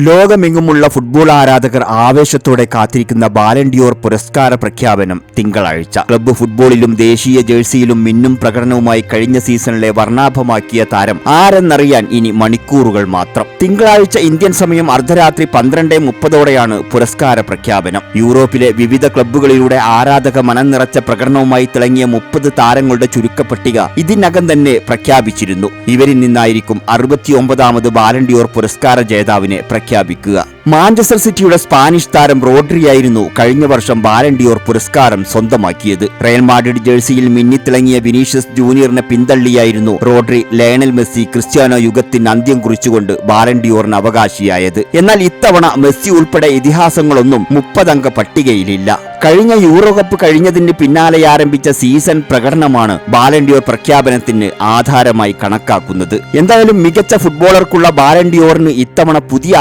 ലോകമെങ്ങുമുള്ള ഫുട്ബോൾ ആരാധകർ ആവേശത്തോടെ കാത്തിരിക്കുന്ന ബാലൻഡിയോർ പുരസ്കാര പ്രഖ്യാപനം തിങ്കളാഴ്ച. ക്ലബ്ബ് ഫുട്ബോളിലും ദേശീയ ജേഴ്സിയിലും മിന്നും പ്രകടനവുമായി കഴിഞ്ഞ സീസണിലെ വർണാഭമാക്കിയ താരം ആരെന്നറിയാൻ ഇനി മണിക്കൂറുകൾ മാത്രം. തിങ്കളാഴ്ച ഇന്ത്യൻ സമയം അർദ്ധരാത്രി പന്ത്രണ്ട് മുപ്പതോടെയാണ് പുരസ്കാര പ്രഖ്യാപനം. യൂറോപ്പിലെ വിവിധ ക്ലബ്ബുകളിലൂടെ ആരാധക മനം നിറച്ച പ്രകടനവുമായി തിളങ്ങിയ മുപ്പത് താരങ്ങളുടെ ചുരുക്കപ്പട്ടിക ഇതിനകം തന്നെ പ്രഖ്യാപിച്ചിരുന്നു. ഇവരിൽ നിന്നായിരിക്കും അറുപത്തിയൊമ്പതാമത് ബാലൻഡിയോർ പുരസ്കാര ജേതാവിനെ Kiabi 哥。മാഞ്ചസ്റ്റർ സിറ്റിയുടെ സ്പാനിഷ് താരം റോഡ്രിയായിരുന്നു കഴിഞ്ഞ വർഷം ബാലൻഡിയോർ പുരസ്കാരം സ്വന്തമാക്കിയത്. റയൽ മാഡ്രിഡ് ജേഴ്സിയിൽ മിന്നിത്തിളങ്ങിയ വിനീഷ്യസ് ജൂനിയറിനെ പിന്തള്ളിയായിരുന്നു റോഡ്രി ലയണൽ മെസ്സി ക്രിസ്ത്യാനോ യുഗത്തിന് അന്ത്യം കുറിച്ചുകൊണ്ട് ബാലൻഡിയോറിന് അവകാശിയായത്. എന്നാൽ ഇത്തവണ മെസ്സി ഉൾപ്പെടെ ഇതിഹാസങ്ങളൊന്നും മുപ്പതംഗ പട്ടികയിലില്ല. കഴിഞ്ഞ യൂറോ കപ്പ് കഴിഞ്ഞതിന് പിന്നാലെ ആരംഭിച്ച സീസൺ പ്രകടനമാണ് ബാലൻഡിയോർ പ്രഖ്യാപനത്തിന് ആധാരമായി കണക്കാക്കുന്നത്. എന്തായാലും മികച്ച ഫുട്ബോളർക്കുള്ള ബാലൻഡിയോറിന് ഇത്തവണ പുതിയ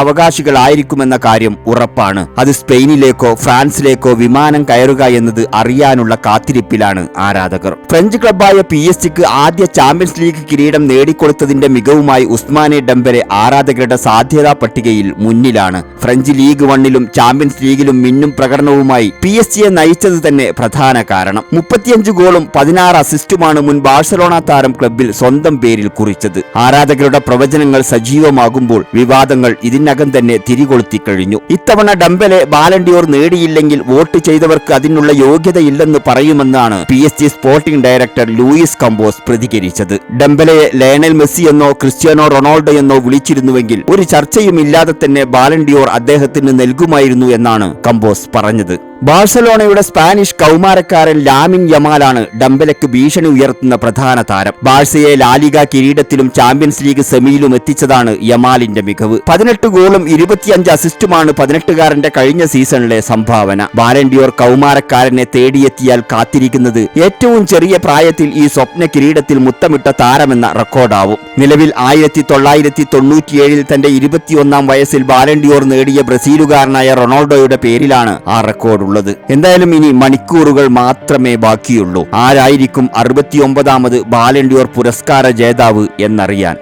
അവകാശികളായിരിക്കുമെന്ന കാര്യം ഉറപ്പാണ്. അത് സ്പെയിനിലേക്കോ ഫ്രാൻസിലേക്കോ വിമാനം കയറുക എന്നത് അറിയാനുള്ള കാത്തിരിപ്പിലാണ് ആരാധകർ. ഫ്രഞ്ച് ക്ലബായ പി എസ് ജിക്ക് ആദ്യ ചാമ്പ്യൻസ് ലീഗ് കിരീടം നേടിക്കൊടുത്തതിന്റെ മികവുമായി ഉസ്മാനെ ഡംബരെ ആരാധകരുടെ സാധ്യതാ പട്ടികയിൽ മുന്നിലാണ്. ഫ്രഞ്ച് ലീഗ് വണ്ണിലും ചാമ്പ്യൻസ് ലീഗിലും മിന്നും പ്രകടനവുമായി പി എസ് ജിയെ നയിച്ചത് തന്നെ പ്രധാന കാരണം. മുപ്പത്തിയഞ്ച് ഗോളും പതിനാറ് അസിസ്റ്റുമാണ് മുൻ ബാഴ്സലോണ താരം ക്ലബിൽ സ്വന്തം പേരിൽ കുറിച്ചത്. ആരാധകരുടെ പ്രവചനങ്ങൾ സജീവമാകുമ്പോൾ വിവാദങ്ങൾ ഇതിനകം തന്നെ തിരികൊളുത്തി കഴിഞ്ഞു ഇത്തവണ ഡംബലെ ബാലൻഡിയോർ നേടിയില്ലെങ്കിൽ വോട്ട് ചെയ്തവർക്ക് അതിനുള്ള യോഗ്യതയില്ലെന്ന് പറയുമെന്നാണ് P S G sporting director Luis Campos പ്രതികരിച്ചത്. ഡംബലയെ ലയണൽ മെസ്സി എന്നോ ക്രിസ്ത്യാനോ റൊണാൾഡോ എന്നോ വിളിച്ചിരുന്നുവെങ്കിൽ ഒരു ചർച്ചയും ഇല്ലാതെ തന്നെ ബാലൻഡിയോർ അദ്ദേഹത്തിന് നൽകുമായിരുന്നു എന്നാണ് കമ്പോസ് പറഞ്ഞത്. ബാഴ്സലോണയുടെ സ്പാനിഷ് കൗമാരക്കാരൻ ലാമിൻ യമാലാണ് ഡംബലയ്ക്ക് ഭീഷണി ഉയർത്തുന്ന പ്രധാന താരം. ബാഴ്സയെ ലാലിക കിരീടത്തിലും ചാമ്പ്യൻസ് ലീഗ് സെമിയിലും എത്തിച്ചതാണ് യമാലിന്റെ മികവ്. പതിനെട്ട് ഗോളും ഇരുപത്തിയഞ്ച് അസിസ്റ്റുമാണ് പതിനെട്ടുകാരന്റെ കഴിഞ്ഞ സീസണിലെ സംഭാവന. ബാലൻഡിയോർ കൗമാരക്കാരനെ തേടിയെത്തിയാൽ കാത്തിരിക്കുന്നത് ഏറ്റവും ചെറിയ പ്രായത്തിൽ ഈ സ്വപ്ന കിരീടത്തിൽ മുത്തമിട്ട താരമെന്ന റെക്കോർഡാവും. നിലവിൽ ആയിരത്തി തൊള്ളായിരത്തി തൊണ്ണൂറ്റിയേഴിൽ തന്റെ ഇരുപത്തിയൊന്നാം വയസ്സിൽ ബാലൻഡിയോർ നേടിയ ബ്രസീലുകാരനായ റൊണാൾഡോയുടെ പേരിലാണ് ആ റെക്കോർഡ് ഉള്ളത്. എന്തായാലും ഇനി മണിക്കൂറുകൾ മാത്രമേ ബാക്കിയുള്ളൂ. ആരായിരിക്കും അറുപത്തിയൊമ്പതാമത് ബാലൻഡിയോർ പുരസ്കാര ജേതാവ് എന്നറിയാൻ.